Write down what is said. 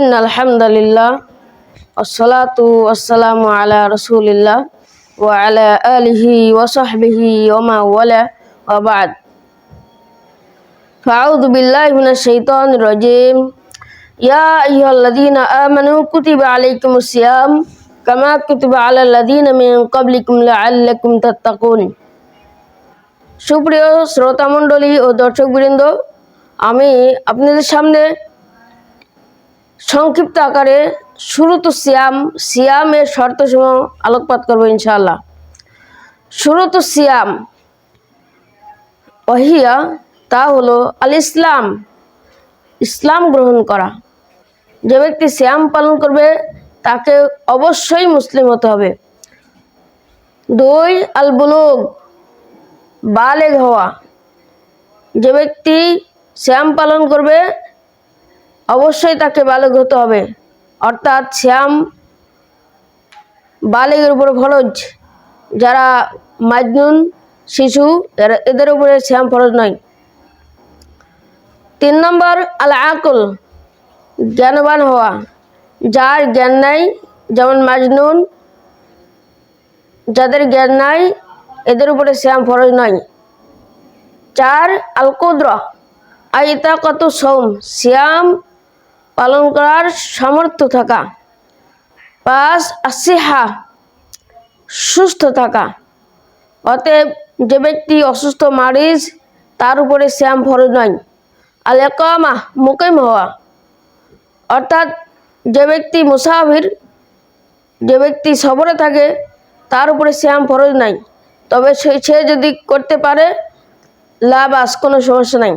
In আলহামদুলিল্লাহ আসসালাতু আসসালামু আলা রসুলিল্লাহ ওয়া আলা আলিহি ওয়া সাহবিহি ওয়া মা ওয়ালা ওয়া বাদ ফাউযু বিল্লাহি মিনাশ শাইতানির রাজীম ইয়া আইয়ুহাল্লাযীনা আমানু কুতিবা আলাইকুমুস সিয়াম কামা কুতিবা আলাল লাযীনা মিন ক্বাবলিকুম লাআল্লাকুম তাত্তাকুন সুপ্রিয় শ্রোতামণ্ডলী ও দর্শকবৃন্দ, আমি আপনাদের সামনে সংক্ষিপ্ত আকারে শুরু শুরুত সিয়াম, সিয়ামের শর্তসমূহ আলোকপাত করব ইনশাআল্লাহ। শুরুত সিয়াম। অহিয়া তা হলো আল ইসলাম। ইসলাম গ্রহণ করা। যে ব্যক্তি শ্যাম পালন করবে, তাকে অবশ্যই মুসলিম হতে হবে। দুই, আল বুলুগ, বালেগ হওয়া। যে ব্যক্তি শ্যাম পালন করবে অবশ্যই তাকে বালেগ হতে হবে। অর্থাৎ শ্যাম বালেগের উপরে ফরজ। যারা মাজনুন, শিশু এদের উপরে শ্যাম ফরজ নয়। তিন নম্বর আল আকল জ্ঞানবান হওয়া। যার জ্ঞান নাই, যেমন মাজনুন, যাদের জ্ঞান নাই, এদের উপরে শ্যাম ফরজ নয়। চার আল কুদ্র আইতা কত সোম শ্যাম পালন করার সামর্থ্য থাকা। পাঁচ আসিহা সুস্থ থাকা। অতএব যে ব্যক্তি অসুস্থ মারিজ তার উপরে শ্যাম ফরজ নয়। আল একামা মুকিম হওয়া। অর্থাৎ যে ব্যক্তি মুসাফির, যে ব্যক্তি সবরে থাকে, তার উপরে শ্যাম ফরজ নাই। তবে সে যদি করতে পারে, লাভ আস কোনো সমস্যা নাই।